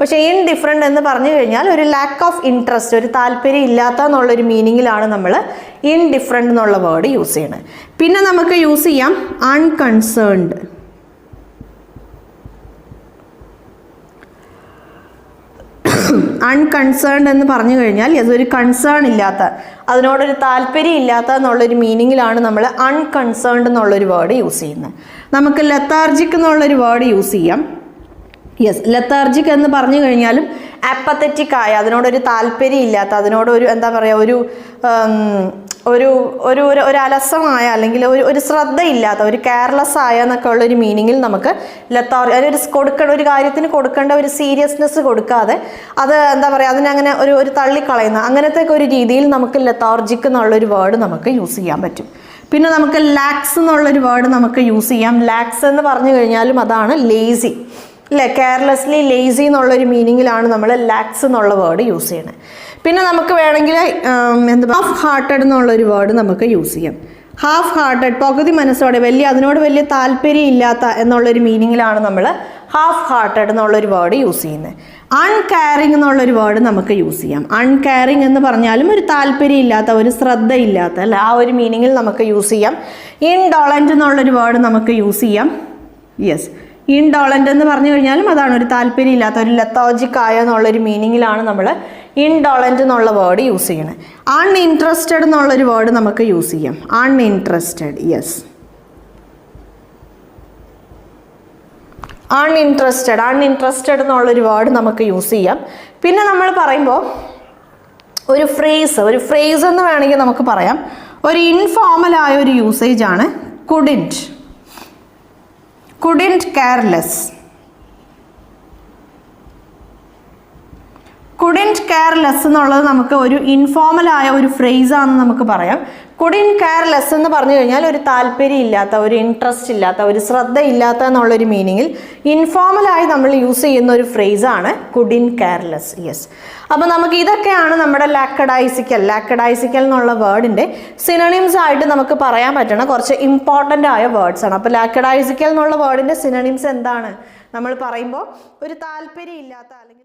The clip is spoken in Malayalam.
പക്ഷേ ഇൻ ഡിഫറെന്റ് എന്ന് പറഞ്ഞു കഴിഞ്ഞാൽ ഒരു ലാക്ക് ഓഫ് ഇൻട്രസ്റ്റ് ഒരു താല്പര്യം ഇല്ലാത്ത എന്നുള്ളൊരു മീനിങ്ങിലാണ് നമ്മൾ ഇൻ ഡിഫറെന്റ് എന്നുള്ള വേർഡ് യൂസ് ചെയ്യുന്നത് പിന്നെ നമുക്ക് യൂസ് ചെയ്യാം അൺകൺസേൺഡ് അൺകൺസേൺഡ് എന്ന് പറഞ്ഞു കഴിഞ്ഞാൽ അതൊരു കൺസേൺ ഇല്ലാത്ത അതിനോടൊരു താല്പര്യം ഇല്ലാത്ത എന്നുള്ളൊരു മീനിങ്ങിലാണ് നമ്മൾ അൺകൺസേൺഡ് എന്നുള്ളൊരു വേർഡ് യൂസ് ചെയ്യുന്നത്. നമുക്ക് ലത്താർജിക് എന്നുള്ളൊരു വേർഡ് യൂസ് ചെയ്യാം. യെസ് ലത്താർജിക് എന്ന് പറഞ്ഞു കഴിഞ്ഞാലും അപ്പത്തറ്റിക് ആയ അതിനോടൊരു താല്പര്യം ഇല്ലാത്ത അതിനോടൊരു എന്താ പറയുക ഒരു ഒരു ഒരു ഒരു അലസമായ അല്ലെങ്കിൽ ഒരു ഒരു ശ്രദ്ധയില്ലാത്ത ഒരു കെയർലെസ് ആയ എന്നൊക്കെ ഉള്ള ഒരു മീനിങ്ങിൽ നമുക്ക് ലത്താർ ഒരു കൊടുക്കേണ്ട ഒരു കാര്യത്തിന് കൊടുക്കേണ്ട ഒരു സീരിയസ്നെസ് കൊടുക്കാതെ അത് എന്താ പറയുക അതിനങ്ങനെ ഒരു ഒരു തള്ളിക്കളയുന്ന അങ്ങനത്തെ ഒരു രീതിയിൽ നമുക്ക് ലത്താർജിക് എന്നുള്ളൊരു വേർഡ് നമുക്ക് യൂസ് ചെയ്യാൻ പറ്റും. പിന്നെ നമുക്ക് ലാക്സ് എന്നുള്ളൊരു വേർഡ് നമുക്ക് യൂസ് ചെയ്യാം. ലാക്സ് എന്ന് പറഞ്ഞു കഴിഞ്ഞാലും അതാണ് ലേസി അല്ലേ കെയർലെസ്ലി ലേസി എന്നുള്ളൊരു മീനിങ്ങിലാണ് നമ്മൾ ലാക്സ് എന്നുള്ള വേർഡ് യൂസ് ചെയ്യണത് പിന്നെ നമുക്ക് വേണമെങ്കിൽ എന്താ ഹാഫ് ഹാർട്ടഡ് എന്നുള്ളൊരു വേർഡ് നമുക്ക് യൂസ് ചെയ്യാം. ഹാഫ് ഹാർട്ടഡ് പകുതി മനസ്സോടെ വലിയ അതിനോട് വലിയ താല്പര്യം ഇല്ലാത്ത എന്നുള്ളൊരു മീനിങ്ങിലാണ് നമ്മൾ ഹാഫ് ഹാർട്ടഡ് എന്നുള്ളൊരു വേർഡ് യൂസ് ചെയ്യുന്നത് അൺകെയറിങ് എന്നുള്ളൊരു വേർഡ് നമുക്ക് യൂസ് ചെയ്യാം. അൺകെയറിങ് എന്ന് പറഞ്ഞാലും ഒരു താല്പര്യം ഇല്ലാത്ത ഒരു ശ്രദ്ധയില്ലാത്ത അല്ല? ആ ഒരു മീനിങ്ങിൽ നമുക്ക് യൂസ് ചെയ്യാം. ഇൻഡോളന്റ് എന്നുള്ളൊരു വേർഡ് നമുക്ക് യൂസ് ചെയ്യാം. യെസ് ഇൻഡോളന്റ് എന്ന് പറഞ്ഞു കഴിഞ്ഞാലും അതാണ് ഒരു താല്പര്യം ഇല്ലാത്ത ഒരു ലത്തോജിക് ആയ എന്നുള്ളൊരു മീനിങ്ങിലാണ് നമ്മൾ ഇൻഡോളന്റ് എന്നുള്ള വേർഡ് യൂസ് ചെയ്യണത് അൺഇൻട്രസ്റ്റഡ് എന്നുള്ളൊരു വേർഡ് നമുക്ക് യൂസ് ചെയ്യാം. അൺഇൻട്രസ്റ്റഡ് യെസ് അൺഇൻട്രസ്റ്റഡ് അൺഇൻട്രസ്റ്റഡ് എന്നുള്ളൊരു വേർഡ് നമുക്ക് യൂസ് ചെയ്യാം. പിന്നെ നമ്മൾ പറയുമ്പോൾ ഒരു ഫ്രേസ് ഒരു ഫ്രേസ് എന്ന് വേണമെങ്കിൽ നമുക്ക് പറയാം. ഒരു ഇൻഫോർമൽ ആയ ഒരു യൂസേജ് ആണ് കുഡിന്റ് കുഡിന്റ് കെയർലെസ് കുഡിന്റ് കെയർലെസ് എന്നുള്ളത് നമുക്ക് ഒരു ഇൻഫോർമൽ ആയ ഒരു ഫ്രേസ് ആണെന്ന് നമുക്ക് പറയാം. കുഡിൻ കെയർലെസ് എന്ന് പറഞ്ഞു കഴിഞ്ഞാൽ ഒരു താല്പര്യം ഇല്ലാത്ത ഒരു ഇൻട്രസ്റ്റ് ഇല്ലാത്ത ഒരു ശ്രദ്ധ ഇല്ലാത്ത എന്നുള്ളൊരു മീനിങ്ങിൽ ഇൻഫോർമലായി നമ്മൾ യൂസ് ചെയ്യുന്ന ഒരു ഫ്രേസ് ആണ് കുഡിൻ കെയർലെസ് യെസ് അപ്പോൾ നമുക്ക് ഇതൊക്കെയാണ് നമ്മുടെ ലാക്കഡൈസിക്കൽ ലാക്കഡൈസിക്കൽ എന്നുള്ള വേർഡിന്റെ സിനണിംസ് ആയിട്ട് നമുക്ക് പറയാൻ പറ്റണ കുറച്ച് ഇമ്പോർട്ടന്റ് ആയ വേർഡ്സ് ആണ്. അപ്പോൾ ലാക്കഡൈസിക്കൽ എന്നുള്ള വേർഡിന്റെ സിനണിംസ് എന്താണ്? നമ്മൾ പറയുമ്പോൾ ഒരു താല്പര്യം ഇല്ലാത്ത അല്ലെങ്കിൽ